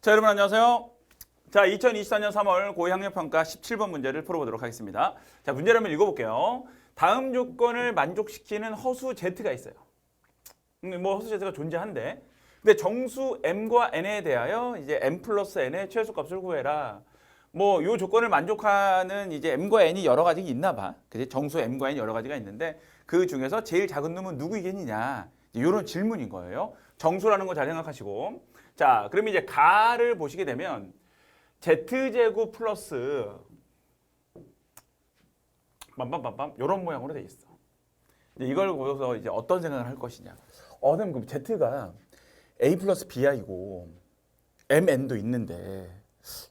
자, 여러분 안녕하세요. 자, 2024년 3월 고학력평가 17번 문제를 풀어보도록 하겠습니다. 자, 문제를 한번 읽어볼게요. 다음 조건을 만족시키는 허수 Z가 있어요. 음, 뭐 허수 Z가 존재한데, 근데 정수 m과 n에 대하여 이제 m 플러스 n의 최소값을 구해라. 뭐 요 조건을 만족하는 이제 m과 n이 여러 가지 있나 봐. 그지? 정수 m과 n 여러 가지가 있는데 그 중에서 제일 작은 놈은 누구이겠느냐? 이런 질문인 거예요. 정수라는 거 잘 생각하시고. 자, 그럼 이제 가를 보시게 되면 z제곱 플러스 빰빰빰빰 이런 모양으로 돼 있어. 이걸 보여서 이제 어떤 생각을 할 것이냐. 어, 그럼 그럼 z가 a 플러스 bi고 mn도 있는데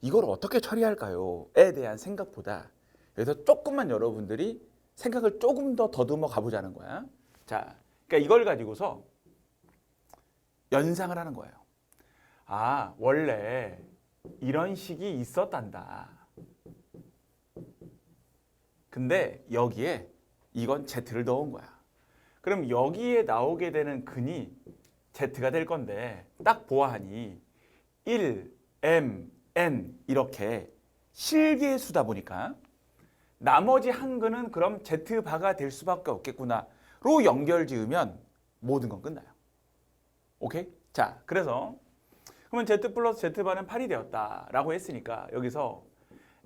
이걸 어떻게 처리할까요?에 대한 생각보다 그래서 조금만 여러분들이 생각을 조금 더 더듬어 가보자는 거야. 자, 그러니까 이걸 가지고서 연상을 하는 거예요. 아, 원래 이런 식이 있었단다. 근데 여기에 이건 Z를 넣은 거야. 그럼 여기에 나오게 되는 근이 Z가 될 건데 딱 보아하니 1, M, N 이렇게 실계수다 보니까 나머지 한 근은 그럼 Z바가 될 수밖에 없겠구나로 연결 지으면 모든 건 끝나요. 오케이? 자, 그래서 그러면 Z 플러스 Z바는 8이 되었다라고 했으니까 여기서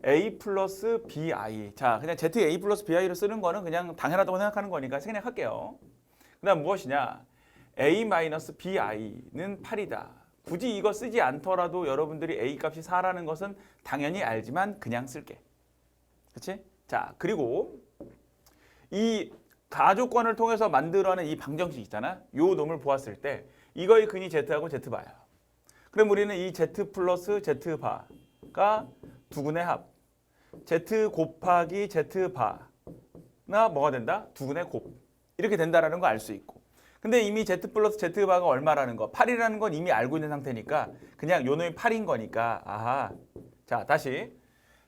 A 플러스 BI 자 그냥 ZA 플러스 BI를 쓰는 거는 그냥 당연하다고 생각하는 거니까 그냥 할게요. 그 다음 무엇이냐 A 마이너스 BI는 8이다. 굳이 이거 쓰지 않더라도 여러분들이 A 값이 4라는 것은 당연히 알지만 그냥 쓸게. 그렇지? 자 그리고 이 가조건을 통해서 만들어낸 이 방정식 있잖아. 요 놈을 보았을 때 이거의 근이 Z하고 Z바야. 그럼 우리는 이 Z 플러스 Z바가 두근의 합. Z 곱하기 Z바나 뭐가 된다? 두근의 곱. 이렇게 된다라는 거 알 수 있고. 근데 이미 Z 플러스 Z바가 얼마라는 거? 8이라는 건 이미 알고 있는 상태니까 그냥 요 놈이 8인 거니까. 아하. 자 다시.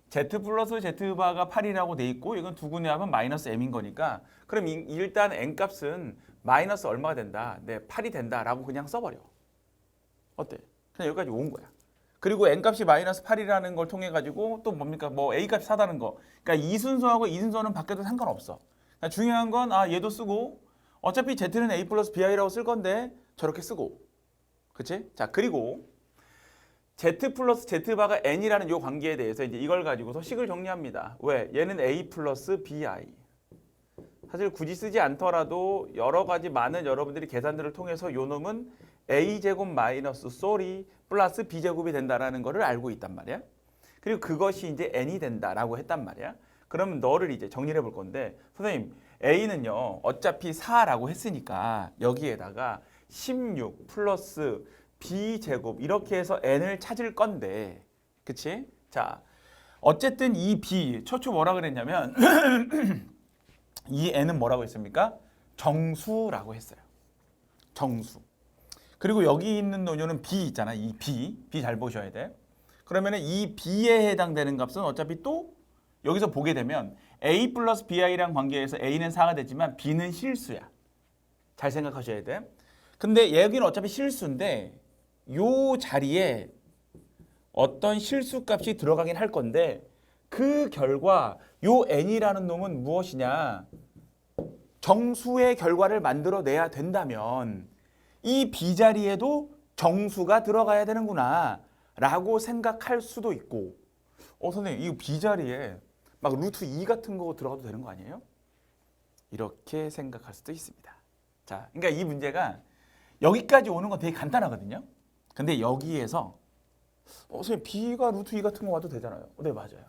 Z 플러스 Z바가 8이라고 돼 있고 이건 두근의 합은 마이너스 M인 거니까. 그럼 이- 일단 N 값은 마이너스 얼마가 된다? 네 8이 된다라고 그냥 써 버려. 어때? 그냥 여기까지 온 거야. 그리고 n 값이 마이너스 8이라는 걸 통해 가지고 또 뭡니까? 뭐 a 값이 4다는 거. 그러니까 이 순서하고 이 순서는 바뀌어도 상관없어. 그러니까 중요한 건 아 얘도 쓰고 어차피 z는 a 플러스 bi라고 쓸 건데 저렇게 쓰고. 그치? 자 그리고 z 플러스 z바가 n이라는 요 관계에 대해서 이제 이걸 가지고서 식을 정리합니다. 왜? 얘는 a 플러스 bi. 사실 굳이 쓰지 않더라도 여러 가지 많은 여러분들이 계산들을 통해서 요 놈은 a 제곱 마이너스 쏘리 플러스 b 제곱이 된다라는 거를 알고 있단 말이야. 그리고 그것이 이제 n이 된다라고 했단 말이야. 그럼 너를 이제 정리해 볼 건데 선생님 a는요 어차피 4라고 했으니까 여기에다가 16 플러스 b 제곱 이렇게 해서 n을 찾을 건데 그치? 자 어쨌든 이 b 초초 뭐라 그랬냐면 이 n은 뭐라고 했습니까? 정수라고 했어요. 정수. 그리고 여기 있는 노녀는 b 있잖아. 이 b. b 잘 보셔야 돼. 그러면은 이 b에 해당되는 값은 어차피 또 여기서 보게 되면 a 플러스 bi랑 관계에서 a는 4가 됐지만 b는 실수야. 잘 생각하셔야 돼. 근데 여기는 어차피 실수인데 요 자리에 어떤 실수 값이 들어가긴 할 건데 그 결과 요 n이라는 놈은 무엇이냐? 정수의 결과를 만들어내야 된다면 이 b 자리에도 정수가 들어가야 되는구나 라고 생각할 수도 있고 어 선생님 이 b 자리에 막 루트 2 같은 거 들어가도 되는 거 아니에요? 이렇게 생각할 수도 있습니다. 자, 그러니까 이 문제가 여기까지 오는 건 되게 간단하거든요. 근데 여기에서 어 선생님 b가 루트 2 같은 거 와도 되잖아요. 네 맞아요.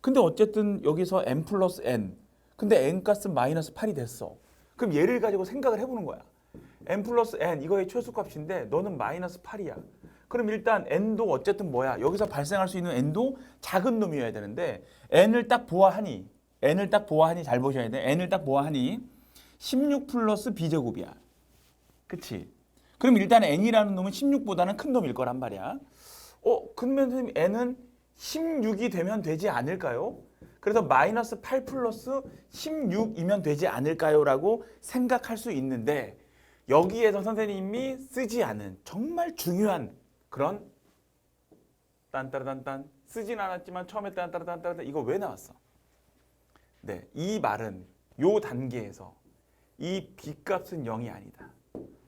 근데 어쨌든 여기서 n 플러스 n 근데 n 값은 마이너스 8이 됐어. 그럼 얘를 가지고 생각을 해보는 거야. N 플러스 n 이거의 최소값인데 너는 마이너스 8이야. 그럼 일단 n도 어쨌든 뭐야? 여기서 발생할 수 있는 n도 작은 놈이어야 되는데 n을 딱 보아하니 n을 딱 보아하니 잘 보셔야 돼. n을 딱 보아하니 16 플러스 b제곱이야. 그치? 그럼 일단 n이라는 놈은 16보다는 큰 놈일 거란 말이야. 어, 그러면 선생님 n은 16이 되면 되지 않을까요? 그래서 마이너스 8 플러스 16이면 되지 않을까요? 라고 생각할 수 있는데 여기에서 선생님이 쓰지 않은 정말 중요한 그런 딴따라단딴 쓰진 않았지만 처음에 딴따라단따라 이거 왜 나왔어? 네, 이 말은 요 단계에서 이 b 값은 0이 아니다.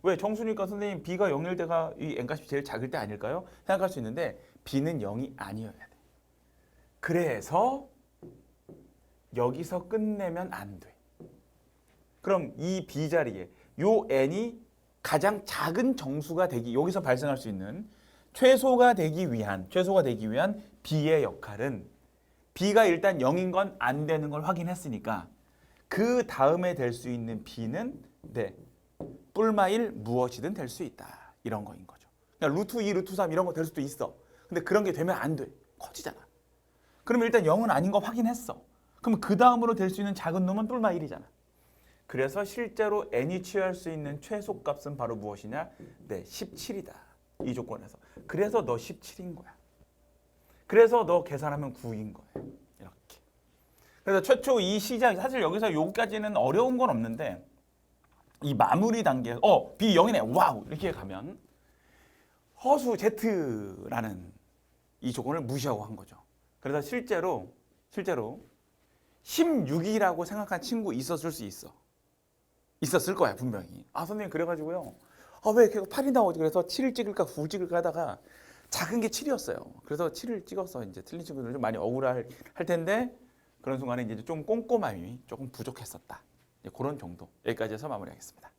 왜 정수니까 선생님 b가 0일 때가 이 n 값이 제일 작을 때 아닐까요? 생각할 수 있는데 b는 0이 아니어야 돼. 그래서 여기서 끝내면 안 돼. 그럼 이 b 자리에 요 n이 가장 작은 정수가 되기 여기서 발생할 수 있는 최소가 되기 위한 최소가 되기 위한 b의 역할은 b가 일단 0인 건 안 되는 걸 확인했으니까 그 다음에 될 수 있는 b는 네 뿔마일 무엇이든 될 수 있다 이런 거인 거죠. 그러니까 루트 2, 루트 3 이런 거 될 수도 있어. 근데 그런 게 되면 안 돼. 커지잖아. 그럼 일단 0은 아닌 거 확인했어. 그럼 그 다음으로 될 수 있는 작은 놈은 뿔마일이잖아. 그래서 실제로 n이 취할 수 있는 최소값은 바로 무엇이냐? 네, 17이다. 이 조건에서. 그래서 너 17인 거야. 그래서 너 계산하면 9인 거예요. 이렇게. 그래서 최초 이 시작 사실 여기서 여기까지는 어려운 건 없는데 이 마무리 단계 어 B 0이네 와우 이렇게 가면 허수 Z라는 이 조건을 무시하고 한 거죠. 그래서 실제로 실제로 16이라고 생각한 친구 있었을 수 있어. 있었을 거야 분명히. 아 선생님 그래가지고요. 아왜 이렇게 8이 나오지? 그래서 7을 찍을까 9를 찍을까 하다가 작은 게 7이었어요. 그래서 7을 찍어서 이제 틀린 친구들은 좀 많이 억울할 할 텐데 그런 순간에 이제 좀 꼼꼼함이 조금 부족했었다. 이제 그런 정도. 여기까지 해서 마무리하겠습니다.